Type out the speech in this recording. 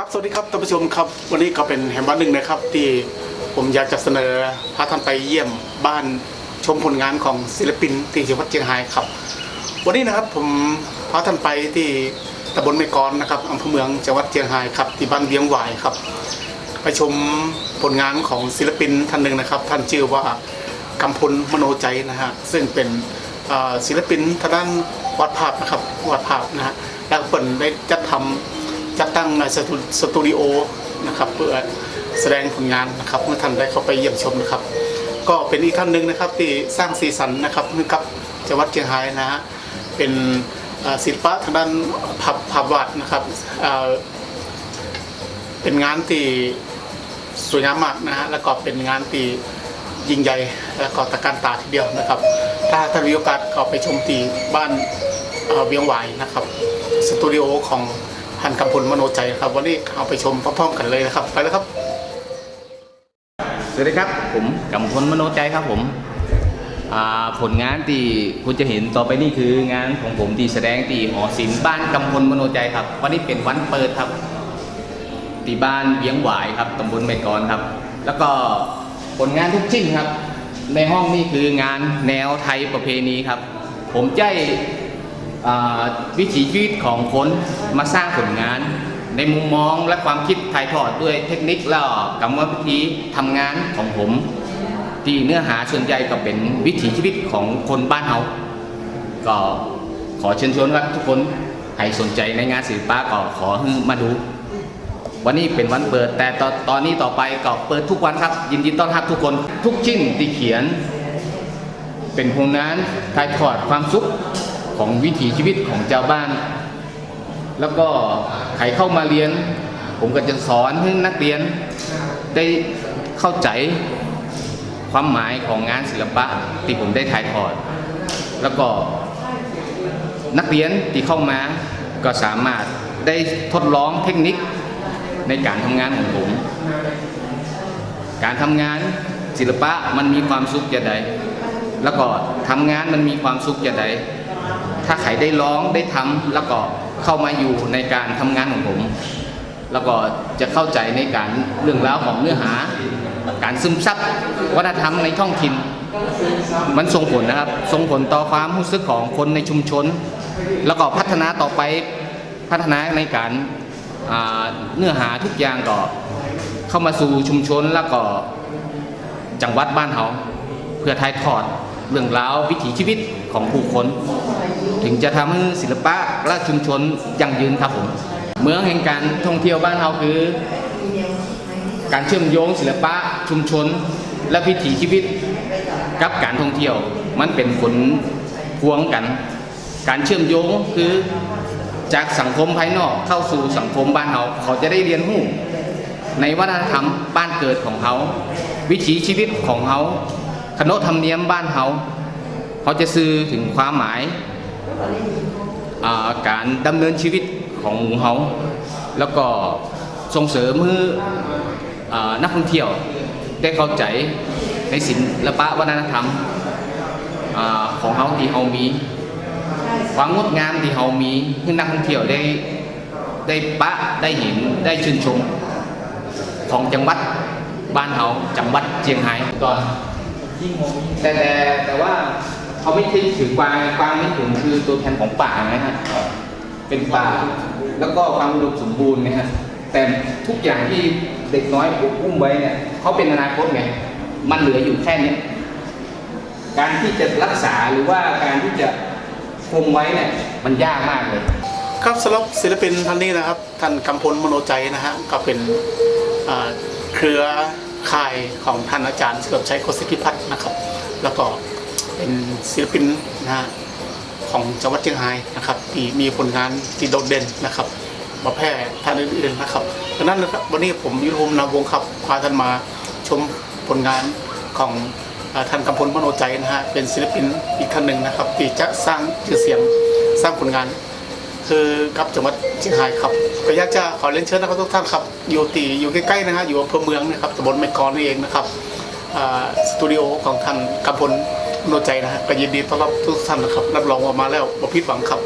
ครับสวัสดีครับท่านผู้ชมครับ วันนี้ก็เป็นแห่งวันหนึ่งนะครับ ที่ผมอยากจะเสนอพาท่านไปเยี่ยมบ้านชมผลงานของศิลปินที่จังหวัดเชียงรายครับ วันนี้นะครับผมพาท่านไปที่ตำบลแม่กอนนะครับอำเภอเมืองจังหวัดเชียงรายครับที่บ้านเวียงหวายครับ ไปชมผลงานของศิลปินท่านหนึ่งนะครับ ท่านชื่อว่ากำพลมโนใจนะฮะซึ่งเป็นศิลปินทางด้านวาดภาพนะครับวาดภาพนะฮะแล้วเปิ่นได้จัดทำ จัดตั้งสตูสตูดิโอนะครับเพื่อแสดงผลงานนะครับเมื่อท่านได้เข้าไปเยี่ยมชมนะครับ ก็เป็นอีกท่านหนึ่งนะครับที่สร้างสีสันนะครับให้กับจังหวัดเชียงรายนะฮะเป็นศิลปะทางด้านภาพวาดนะครับเป็นงานที่สวยงามมากนะฮะแล้วก็เป็นงานที่ยิ่งใหญ่แล้วก็ตะการตาทีเดียวนะครับ ถ้าท่านมีโอกาสก็ไปชมที่บ้านเอ่อเวียงหวายนะครับสตูดิโอของ พันกำพลมโนใจครับ วันนี้เอาไปชมพร้อมๆกันเลยนะครับ ไปแล้วครับ สวัสดีครับผมกำพลมโนใจครับผมอ่าผลงานที่คุณจะเห็นต่อไปนี่คืองานของผมที่แสดงที่หอศิลป์บ้านกำพลมโนใจครับ วันนี้เป็นวันเปิดครับที่บ้านเวียงหวายครับตำบลแม่กลครับ แล้วก็ผลงานทุกชิ้นครับ ในห้องนี่คืองานแนวไทยประเพณีครับ ผมใจ วิถีชีวิตของคนมาสร้างผลงาน ในมุมมองและความคิดถ่ายทอดด้วยเทคนิคและกรรมวิธีทำงานของผม ที่เนื้อหาส่วนใหญ่ก็เป็นวิถีชีวิตของคนบ้านเฮาก็ขอเชิญชวนว่าทุกคนให้สนใจในงานศิลปะก็ขอให้มาดู วันนี้เป็นวันเปิด แต่ตอนตอนนี้ต่อไปก็เปิดทุกวันครับ ยินดีต้อนรับทุกคน ทุกชิ้นที่เขียน เป็นผลงานถ่ายทอดความสุข ของวิถีชีวิตของชาวบ้าน แล้วก็ใครเข้ามาเรียน ผมก็จะสอนให้นักเรียนได้เข้าใจความหมายของงานศิลปะที่ผมได้ถ่ายทอด แล้วก็นักเรียนที่เข้ามาก็สามารถได้ทดลองเทคนิคในการทำงานของผม การทำงานศิลปะมันมีความสุขจะใด แล้วก็ทำงานมันมีความสุขจะใด ถ้าใครได้ร้องได้ทำแล้วก็เข้ามาอยู่ในการทำงานของผม แล้วก็จะเข้าใจในการเรื่องราวของเนื้อหา การซึมซับวัฒนธรรมในท้องถิ่น มันส่งผลนะครับส่งผลต่อความรู้สึกของคนในชุมชน แล้วก็พัฒนาต่อไปพัฒนาในการาเนื้อหาทุกอย่างก็เข้ามาสู่ชุมชนแล้วก็จังหวัดบ้านเขาเพื่อถ่ายทอด เรื่องราววิถีชีวิตของผู้คน ถึงจะทำให้ศิลปะและชุมชนยั่งยืนครับผม เมืองแห่งการท่องเที่ยวบ้านเราคือ การเชื่อมโยงศิลปะชุมชน และวิถีชีวิตกับการท่องเที่ยว มันเป็นผลพวงกัน การเชื่อมโยงคือจากสังคมภายนอกเข้าสู่สังคมบ้านเราเขาจะได้เรียนรู้ในวัฒนธรรมบ้านเกิดของเขา วิถีชีวิตของเขา ขนบธรรมเนียมบ้านเขาเขาจะสื่อถึงความหมายาการดำเนินชีวิตของหมู่เขาแล้วก็ส่งเสริมให้อ่านักท่องเที่ยวได้เข้าใจในศิลปะวัฒนธรรมอของเขาที่เขามี ความงดงามที่เขามีให้นักท่องเที่ยวได้ได้ปะได้เห็นได้ชื่นชมของจังหวัดบ้านเขาจังหวัดเชียงรายก่อน แต่แต่แต่ว่าเขาไม่ใช่ถือกวางกวางนี่ผมคือตัวแทนของป่านะฮะเป็นป่า แล้วก็ความอุดมสมบูรณ์นะฮะแต่ทุกอย่างที่เด็กน้อยอุ้มไว้เนี่ยเขาเป็นอนาคตไงมันเหลืออยู่แค่นี้การที่จะรักษาหรือว่าการที่จะคงไว้เนี่ยมันยากมากเลย ครับสำหรับศิลปินท่านนี้นะครับ ท่านกำพลมโนใจนะฮะก็เป็นอ่าเครือ ข่ายของท่านอาจารย์เฉลิมชัยโคสิทธิพัฒน์นะครับ แล้วก็เป็นศิลปินนะฮะของจังหวัดเชียงรายนะครับที่มีผลงานที่โดดเด่นนะครับ มาแพร่ท่านอื่นๆนะครับดังนั้นนะครับวันนี้ผมยุทธภูมินาวงศ์ครับพาท่านมาชมผลงานของท่านกำพลมโนใจนะฮะเป็นศิลปินอีกท่านหนึ่งนะครับที่จะสร้างชื่อเสียงสร้างผลงาน คือครับจังหวัด ชียงรายครับก็อยากจะขอเรียนเชิญนะครับทุกท่านครับอยู่ตีอยู่ใกล้ๆนะฮะอยู่อำเภอเมืองนะครับตำบลแม่กลอนนี่เองนะครับสตูดิโอของท่านกำพลโนใจนะฮะก็ยินดีต้อนรับทุกท่านนะครับรับรองว่ามาแล้วบ่ผิดหวังครับ